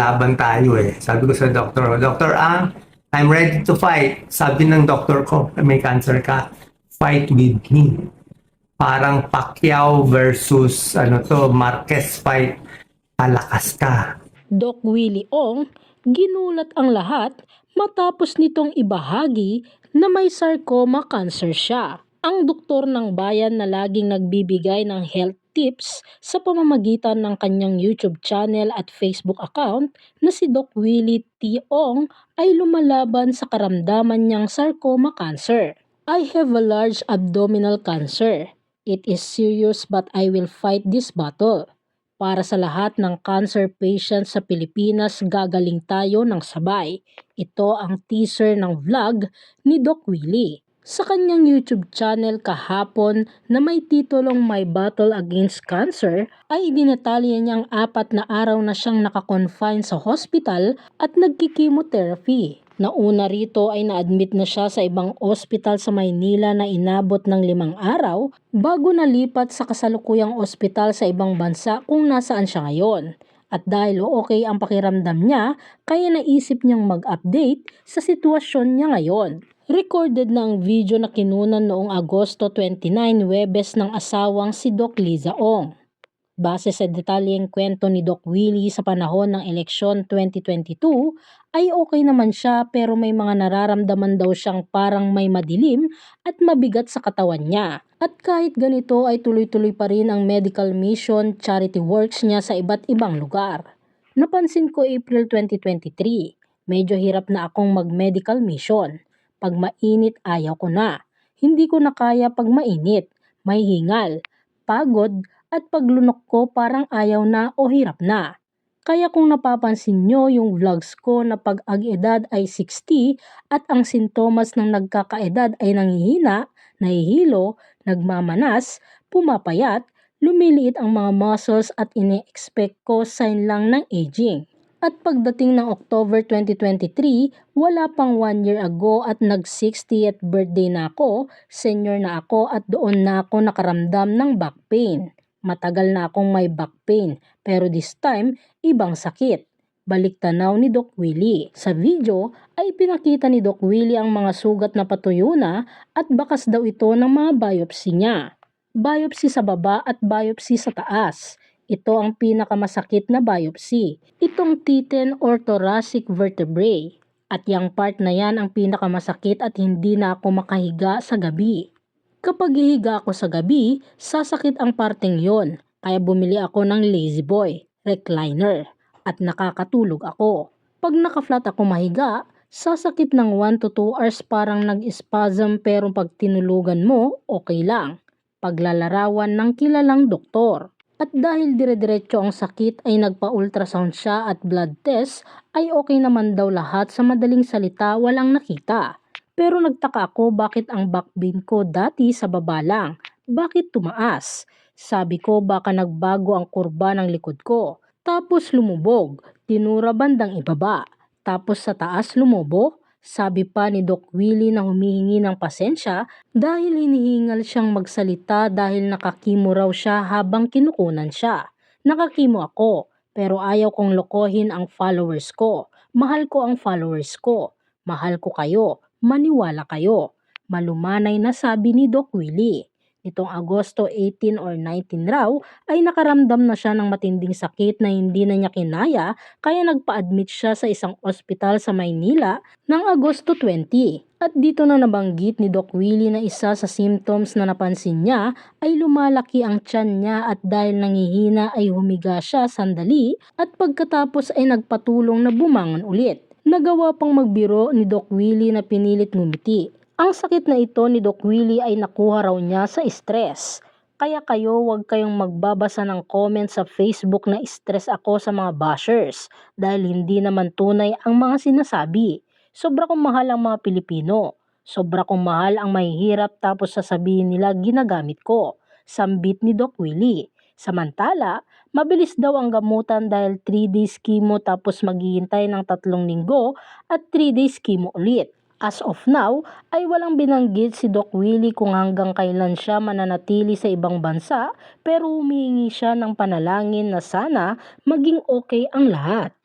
lalaban tayo eh. Sabi ko sa doktor, Doktor Ang, I'm ready to fight. Sabi ng doktor ko, may cancer ka, fight with me. Parang Pacquiao versus ano to, Marquez fight. Alakas ka. Doc Willie Ong, ginulat ang lahat matapos nitong ibahagi na may sarcoma cancer siya. Ang doktor ng bayan na laging nagbibigay ng health tips sa pamamagitan ng kanyang YouTube channel at Facebook account na si Doc Willie T. Ong ay lumalaban sa karamdaman niyang sarcoma cancer. I have a large abdominal cancer. It is serious but I will fight this battle. Para sa lahat ng cancer patients sa Pilipinas, gagaling tayo ng sabay. Ito ang teaser ng vlog ni Doc Willie. Sa kanyang YouTube channel kahapon na may titulong My Battle Against Cancer ay dinatalya niyang apat na araw na siyang nakakonfine sa hospital at nagkikimotherapy. Nauna rito ay na-admit na siya sa ibang ospital sa Maynila na inabot ng limang araw bago nalipat sa kasalukuyang ospital sa ibang bansa kung nasaan siya ngayon. At dahil okay ang pakiramdam niya, kaya naisip niyang mag-update sa sitwasyon niya ngayon. Recorded na ang video na kinunan noong Agosto 29, Webes ng asawang si Doc Liza Ong. Base sa detalyeng kwento ni Doc Willie sa panahon ng eleksyon 2022, ay okay naman siya pero may mga nararamdaman daw siyang parang may madilim at mabigat sa katawan niya. At kahit ganito ay tuloy-tuloy pa rin ang medical mission charity works niya sa iba't ibang lugar. Napansin ko April 2023, medyo hirap na akong mag-medical mission. Pag mainit ayaw ko na. Hindi ko na kaya pag mainit. May hingal, pagod at paglunok ko parang ayaw na o hirap na. Kaya kung napapansin nyo yung vlogs ko na pag ag-edad ay 60 at ang sintomas ng nagkakaedad ay nangihina, nahihilo, nagmamanas, pumapayat, lumiliit ang mga muscles at ine-expect ko sign lang ng aging. At pagdating ng October 2023, wala pang one year ago at nag 60th birthday na ako, senior na ako at doon na ako nakaramdam ng back pain. Matagal na akong may back pain, pero this time, ibang sakit. Balik tanaw ni Doc Willie. Sa video ay pinakita ni Doc Willie ang mga sugat na patuyo na at bakas daw ito ng mga biopsy niya. Biopsy sa baba at biopsy sa taas. Ito ang pinakamasakit na biopsy. Itong T10 or thoracic vertebrae. At yung part na yan ang pinakamasakit at hindi na ako makahiga sa gabi. Kapag hihiga ako sa gabi, sasakit ang parteng yon. Kaya bumili ako ng Lazy Boy, recliner, at nakakatulog ako. Pag naka-flat ako mahiga, sasakit ng 1 to 2 hours parang nag-spasm pero pag tinulugan mo, okay lang. Paglalarawan ng kilalang doktor. At dahil dire-diretso ang sakit ay nagpa-ultrasound siya at blood test ay okay naman daw lahat sa madaling salita walang nakita. Pero nagtaka ako bakit ang backbone ko dati sa baba lang. Bakit tumaas? Sabi ko baka nagbago ang kurba ng likod ko. Tapos lumubog, tinura bandang ibaba. Tapos sa taas lumubo. Sabi pa ni Doc Willie na humihingi ng pasensya dahil hinihingal siyang magsalita dahil nakakimo raw siya habang kinukunan siya. Nakakimo ako, pero ayaw kong lokohin ang followers ko. Mahal ko ang followers ko. Mahal ko kayo. Maniwala kayo. Malumanay na sabi ni Doc Willie. Nitong Agosto 18 or 19 raw ay nakaramdam na siya ng matinding sakit na hindi na niya kinaya kaya nagpa-admit siya sa isang ospital sa Maynila ng Agosto 20. At dito na nabanggit ni Doc Willie na isa sa symptoms na napansin niya ay lumalaki ang tiyan niya at dahil nangihina ay humiga siya sandali at pagkatapos ay nagpatulong na bumangon ulit. Nagawa pang magbiro ni Doc Willie na pinilit ngumiti. Ang sakit na ito ni Doc Willie ay nakuha raw niya sa stress. Kaya kayo huwag kayong magbabasa ng comment sa Facebook na stress ako sa mga bashers dahil hindi naman tunay ang mga sinasabi. Sobra kong mahal ang mga Pilipino. Sobra kong mahal ang mahihirap tapos sasabihin nila ginagamit ko. Sambit ni Doc Willie. Samantala, mabilis daw ang gamutan dahil 3 days chemo tapos maghihintay ng tatlong linggo at 3 days chemo ulit. As of now, ay walang binanggit si Doc Willie kung hanggang kailan siya mananatili sa ibang bansa pero humihingi siya ng panalangin na sana maging okay ang lahat.